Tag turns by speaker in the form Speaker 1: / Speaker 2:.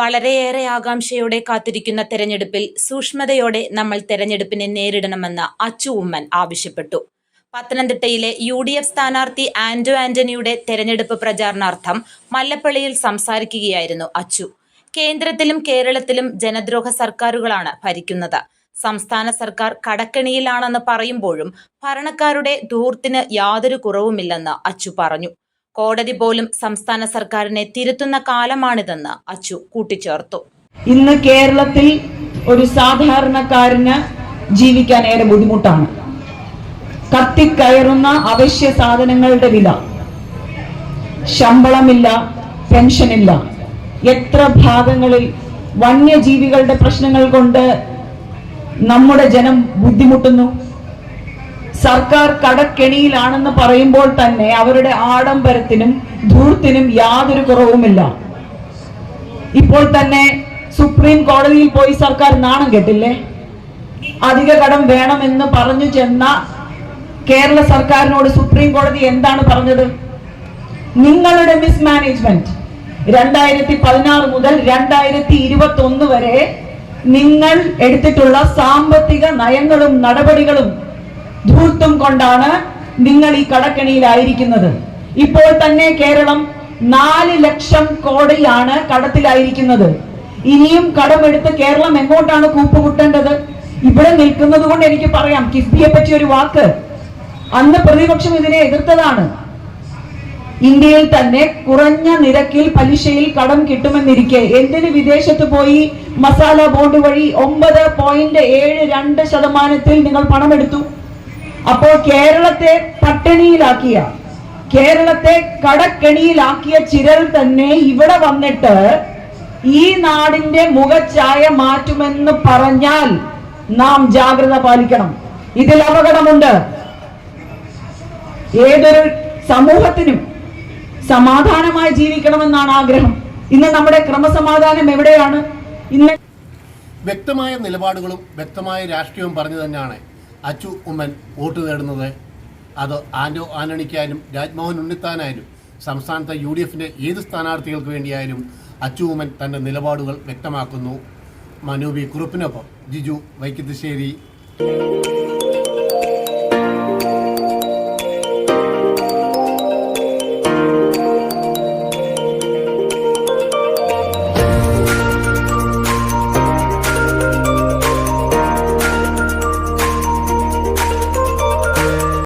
Speaker 1: വളരെയേറെ ആകാംക്ഷയോടെ കാത്തിരിക്കുന്ന തെരഞ്ഞെടുപ്പിൽ സൂക്ഷ്മതയോടെ നമ്മൾ തെരഞ്ഞെടുപ്പിനെ നേരിടണമെന്ന് അച്ചു ഉമ്മൻ ആവശ്യപ്പെട്ടു. പത്തനംതിട്ടയിലെ യു ഡി എഫ് സ്ഥാനാർത്ഥി ആന്റോ ആന്റണിയുടെ തെരഞ്ഞെടുപ്പ് പ്രചാരണാർത്ഥം മല്ലപ്പള്ളിയിൽ സംസാരിക്കുകയായിരുന്നു അച്ചു. കേന്ദ്രത്തിലും കേരളത്തിലും ജനദ്രോഹ സർക്കാരുകളാണ് ഭരിക്കുന്നത്. സംസ്ഥാന സർക്കാർ കടക്കെണിയിലാണെന്ന് പറയുമ്പോഴും ഭരണക്കാരുടെ ധൂർത്തിന് യാതൊരു കുറവുമില്ലെന്ന് അച്ചു പറഞ്ഞു. കോടതി പോലും സംസ്ഥാന സർക്കാരിനെ തിരുത്തുന്ന കാലമാണിതെന്ന് അച്ചു കൂട്ടിച്ചേർത്തു.
Speaker 2: ഇന്ന് കേരളത്തിൽ ഒരു സാധാരണക്കാരന് ജീവിക്കാൻ ഏറെ ബുദ്ധിമുട്ടാണ്. കത്തിക്കയറുന്ന അവശ്യ സാധനങ്ങളുടെ വില ശമ്പളമില്ല പെൻഷനില്ല. എത്ര ഭാഗങ്ങളിൽ വന്യജീവികളുടെ പ്രശ്നങ്ങൾ കൊണ്ട് നമ്മുടെ ജനം ബുദ്ധിമുട്ടുന്നു? സർക്കാർ കടക്കെണിയിലാണെന്ന് പറയുമ്പോൾ തന്നെ അവരുടെ ആഡംബരത്തിനും ധൂർത്തിനും യാതൊരു കുറവുമില്ല. ഇപ്പോൾ തന്നെ സുപ്രീം കോടതിയിൽ പോയി സർക്കാർ നാണം കെട്ടില്ലേ? അധിക കടം വേണമെന്ന് പറഞ്ഞു ചെന്ന കേരള സർക്കാരിനോട് സുപ്രീം കോടതി എന്താണ് പറഞ്ഞത്? നിങ്ങളുടെ മിസ്മാനേജ്മെന്റ് രണ്ടായിരത്തി പതിനാറ് മുതൽ രണ്ടായിരത്തി ഇരുപത്തി ഒന്ന് വരെ നിങ്ങൾ എടുത്തിട്ടുള്ള സാമ്പത്തിക നയങ്ങളും നടപടികളും ധൂർത്തും കൊണ്ടാണ് നിങ്ങൾ ഈ കടക്കെണിയിലായിരിക്കുന്നത്. ഇപ്പോൾ തന്നെ കേരളം നാല് ലക്ഷം കോടിയാണ് കടത്തിലായിരിക്കുന്നത്. ഇനിയും കടമെടുത്ത് കേരളം എങ്ങോട്ടാണ് കൂപ്പുകുട്ടേണ്ടത് ഇവിടെ നിൽക്കുന്നത് കൊണ്ട് എനിക്ക് പറയാം. കിഫ്ബിയെ പറ്റി ഒരു വാക്ക്. അന്ന് പ്രതിപക്ഷം ഇതിനെ എതിർത്തതാണ്. ഇന്ത്യയിൽ തന്നെ കുറഞ്ഞ നിരക്കിൽ പലിശയിൽ കടം കിട്ടുമെന്നിരിക്കെ എന്തിന് വിദേശത്ത് പോയി മസാല ബോണ്ട് വഴി ഒമ്പത് പോയിന്റ് ഏഴ് രണ്ട് ശതമാനത്തിൽ നിങ്ങൾ പണമെടുത്തു അപ്പോൾ കേരളത്തെ പട്ടിണിയിലാക്കിയ കേരളത്തെ കടക്കെണിയിലാക്കിയ ചിരൽ തന്നെ ഇവിടെ വന്നിട്ട് ഈ നാടിന്റെ മുഖച്ഛായ മാറ്റുമെന്ന് പറഞ്ഞാൽ നാം ജാഗ്രത പാലിക്കണം. ഇതിൽ അപകടമുണ്ട്. ഏതൊരു സമൂഹത്തിനും സമാധാനമായി ജീവിക്കണമെന്നാണ് ആഗ്രഹം. ഇന്ന് നമ്മുടെ ക്രമസമാധാനം എവിടെയാണ്? ഇന്ന്
Speaker 3: വ്യക്തമായ നിലപാടുകളും വ്യക്തമായ രാഷ്ട്രീയവും പറഞ്ഞു തന്നെയാണ് അച്ചു ഉമ്മൻ വോട്ട് നേടുന്നത്? അത് ആന്റോ ആന്റണിക്കായാലും രാജ്മോഹൻ ഉണ്ണിത്താനായാലും സംസ്ഥാനത്തെ യു ഡി എഫിന്റെ ഏത് സ്ഥാനാർത്ഥികൾക്ക് വേണ്ടിയായാലും അച്ചു ഉമ്മൻ തന്റെ നിലപാടുകൾ വ്യക്തമാക്കുന്നു. മനു ബി കുറുപ്പിനൊപ്പം ജിജു വൈക്കത്തുശ്ശേരി.